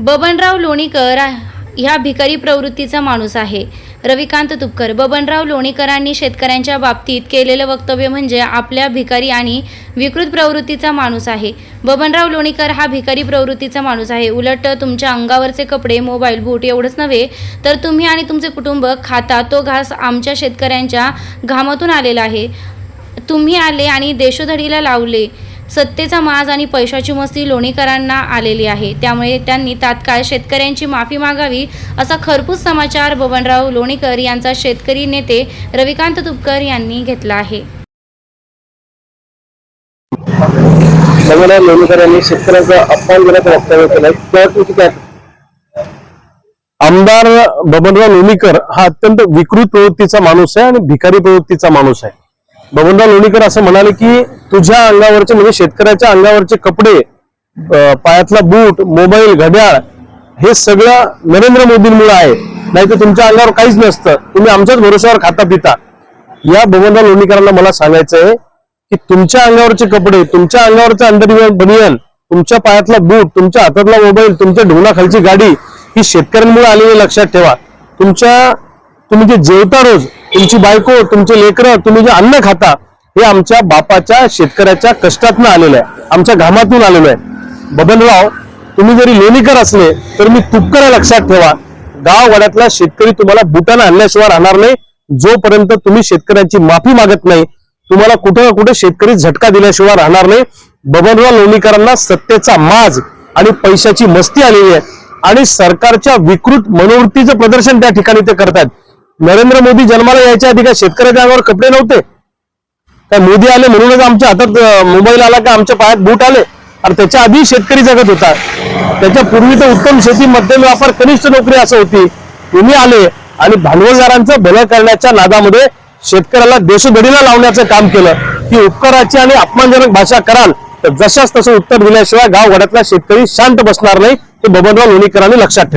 बबनराव लोणीकर ह्या भिकारी प्रवृत्तीचा माणूस आहे. रविकांत तुपकर. बबनराव लोणीकरांनी शेतकऱ्यांच्या बाबतीत केलेलं वक्तव्य म्हणजे आपल्या भिकारी आणि विकृत प्रवृत्तीचा माणूस आहे. बबनराव लोणीकर हा भिकारी प्रवृत्तीचा माणूस आहे. उलट तुमच्या अंगावरचे कपडे मोबाईल बूट एवढंच नव्हे तर तुम्ही आणि तुमचे कुटुंब खाता तो घास आमच्या शेतकऱ्यांच्या घामातून आलेला आहे. तुम्ही आले आणि देशोधडीला लावले. सत्तेचा माज आणि पैशाची मस्ती लोणीकरांना आलेली आहे. त्यामुळे त्यांनी तात्काळ शेतकऱ्यांची माफी मागावी असा खरपूस समाचार बबनराव लोणीकर यांचा शेतकरी नेते रविकांत तुपकर यांनी घेतला आहे. लोणीकर यांनी शेतकऱ्यांचा वक्तव्य आमदार बबनराव लोणीकर हा अत्यंत विकृत प्रवृत्तीचा माणूस आहे आणि भिकारी प्रवृत्तीचा माणूस आहे. बबनराव लोणीकर असं म्हणाले की तुझ्या अंगावरचे म्हणजे शेतकऱ्याच्या अंगावरचे कपडे पायातला बूट मोबाईल घड्याळ हे सगळं नरेंद्र मोदींमुळे आहे. नाही तर तुमच्या अंगावर काहीच नसतं. तुम्ही आमच्याच भरोश्यावर खाता पिता. या बबनराव लोणीकरांना मला सांगायचं आहे की तुमच्या अंगावरचे कपडे तुमच्या अंगावरचं अंडर बनियन तुमच्या पायातला बूट तुमच्या हातातला मोबाईल तुमच्या ढोंगणाखालची गाडी ही शेतकऱ्यांमुळे आलेली लक्षात ठेवा. तुमच्या तुम्ही जे जेवता रोज तुमची बायको तुमचे लेकरं तुम्ही जे अन्न खाता हे आमच्या बापाच्या शेतकऱ्याच्या कष्टातनं आलेलं आहे. आमच्या घामातून आलेलं आहे. बबनराव तुम्ही जरी लोणीकर असले तर मी तुपकर लक्षात ठेवा. गाव वाड्यातला शेतकरी तुम्हाला बुटाने आणल्याशिवाय राहणार नाही. जोपर्यंत तुम्ही शेतकऱ्यांची माफी मागत नाही तुम्हाला कुठं ना कुठे शेतकरी झटका दिल्याशिवाय राहणार नाही. बबनराव लोणीकरांना सत्तेचा माज आणि पैशाची मस्ती आलेली आहे. आणि सरकारच्या विकृत मनोवृत्तीचं प्रदर्शन त्या ठिकाणी ते करतात नरेंद्र मोदी जन्माला यायच्या आधी काय शेतकऱ्याच्या अंगावर कपडे नव्हते? काय मोदी आले म्हणूनच आमच्या हातात मोबाईल आला का आमच्या पायात बूट आले? आणि त्याच्या आधी शेतकरी जगत होता. त्याच्या पूर्वी तर उत्तम शेती मध्यम व्यापार कनिष्ठ नोकरी असं होती. तुम्ही आले आणि भांडवलदारांचं भलं करण्याच्या नादामध्ये शेतकऱ्याला देशोधडीला लावण्याचं काम केलं. की उपकाराची आणि अपमानजनक भाषा कराल तर जशाच तसं उत्तर दिल्याशिवाय गाव शेतकरी शांत बसणार नाही हे बबनराव लोणीकरांनी लक्षात ठेवा